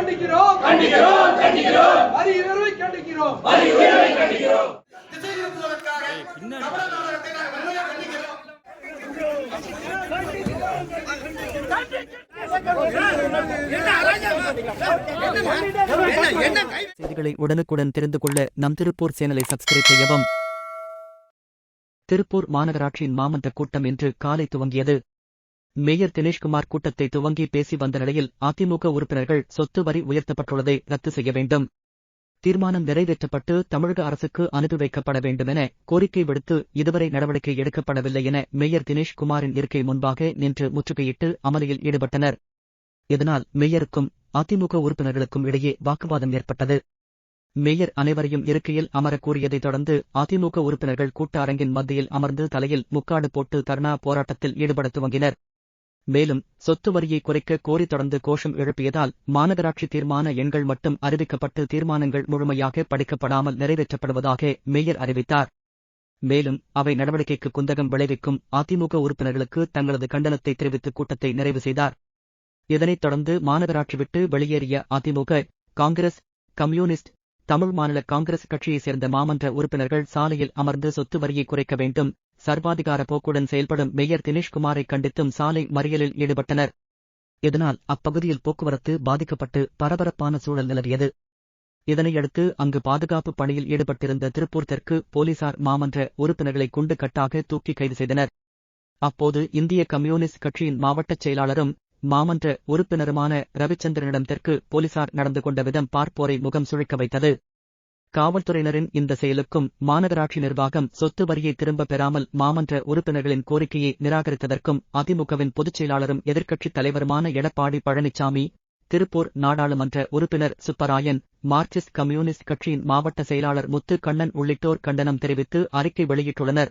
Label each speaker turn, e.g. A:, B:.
A: கண்டிக்கிறோம்.
B: கண்டிக்கிறோம் கண்டிக்கிறோம்.
A: வரி உயர்வை கண்டிக்கிறோம்.
B: வரி உயர்வை கண்டிக்கிறோம்.
C: திசை திருப்புவதற்காக தமிழக நாடகத்தை நாங்கள் வன்மையாக கண்டிக்கிறோம்.
D: செய்திகளை உடனுக்குடன் தெரிந்து கொள்ள நம் திருப்பூர் சேனலை சப்ஸ்கிரைப் செய்யவும். திருப்பூர் மாநகராட்சியின் மாமன்ற கூட்டம் இன்று காலை துவங்கியது. மேயர் தினேஷ்குமார் கூட்டத்தை துவங்கி பேசி வந்த நிலையில் அதிமுக உறுப்பினர்கள் சொத்து வரி உயர்த்தப்பட்டுள்ளதை ரத்து செய்ய வேண்டும். தீர்மானம் நிறைவேற்றப்பட்டு தமிழக அரசுக்கு அனுப்பி வைக்கப்பட வேண்டுமென கோரிக்கை விடுத்து இதுவரை நடவடிக்கை எடுக்கப்படவில்லை என மேயர் தினேஷ்குமாரின் இருக்கை முன்பாக நின்று முற்றுகையிட்டு அமளியில் ஈடுபட்டனர். இதனால் மேயருக்கும் அதிமுக உறுப்பினர்களுக்கும் இடையே வாக்குவாதம் ஏற்பட்டது. மேயர் அனைவரையும் இருக்கையில் அமரக் கூறியதைத் தொடர்ந்து அதிமுக உறுப்பினர்கள் கூட்ட அரங்கின் மத்தியில் அமர்ந்து தலையில் முக்காடு போட்டு தர்ணா போராட்டத்தில் ஈடுபட துவங்கினர். மேலும் சொத்து வரியை குறைக்க கோரி தொடர்ந்து கோஷம் எழுப்பியதால் மாநகராட்சி தீர்மான எண்கள் மட்டும் அறிவிக்கப்பட்டு தீர்மானங்கள் முழுமையாக படிக்கப்படாமல் நிறைவேற்றப்படுவதாக மேயர் அறிவித்தார். மேலும் அவை நடவடிக்கைக்கு குந்தகம் விளைவிக்கும் அதிமுக உறுப்பினர்களுக்கு தங்களது கண்டனத்தை தெரிவித்து கூட்டத்தை நிறைவு செய்தார். இதனைத் தொடர்ந்து மாநகராட்சி விட்டு வெளியேறிய அதிமுக காங்கிரஸ் கம்யூனிஸ்ட் தமிழ் மாநில காங்கிரஸ் கட்சியைச் சேர்ந்த மாமன்ற உறுப்பினர்கள் சாலையில் அமர்ந்து சொத்து வரியை குறைக்க வேண்டும். சர்வாதிகார போக்குடன் செயல்படும் மேயர் தினேஷ்குமாரை கண்டித்தும் சாலை மறியலில் ஈடுபட்டனர். இதனால் அப்பகுதியில் போக்குவரத்து பாதிக்கப்பட்டு பரபரப்பான சூழல் நிலவியது. இதனையடுத்து அங்கு பாதுகாப்பு பணியில் ஈடுபட்டிருந்த திருப்பூர் தெற்கு போலீசார் மாமன்ற உறுப்பினர்களை குண்டு கட்டாக தூக்கி கைது செய்தனர். அப்போது இந்திய கம்யூனிஸ்ட் கட்சியின் மாவட்டச் செயலாளரும் மாமன்ற உறுப்பினருமான ரவிச்சந்திரனிடம் தெற்கு போலீசார் நடந்து கொண்ட விதம் பார்ப்போரை முகம் சுழிக்க வைத்தது. காவல்துறையினரின் இந்த செயலுக்கும் மாநகராட்சி நிர்வாகம் சொத்து வரியை திரும்பப் பெறாமல் மாமன்ற உறுப்பினர்களின் கோரிக்கையை நிராகரித்ததற்கும் அதிமுகவின் பொதுச் செயலாளரும் எதிர்க்கட்சித் தலைவருமான எடப்பாடி பழனிசாமி திருப்பூர் நாடாளுமன்ற உறுப்பினர் சுப்பராயன் மார்க்சிஸ்ட் கம்யூனிஸ்ட் கட்சியின் மாவட்ட செயலாளர் முத்து கண்ணன் உள்ளிட்டோர் கண்டனம் தெரிவித்து அறிக்கை வெளியிட்டுள்ளனர்.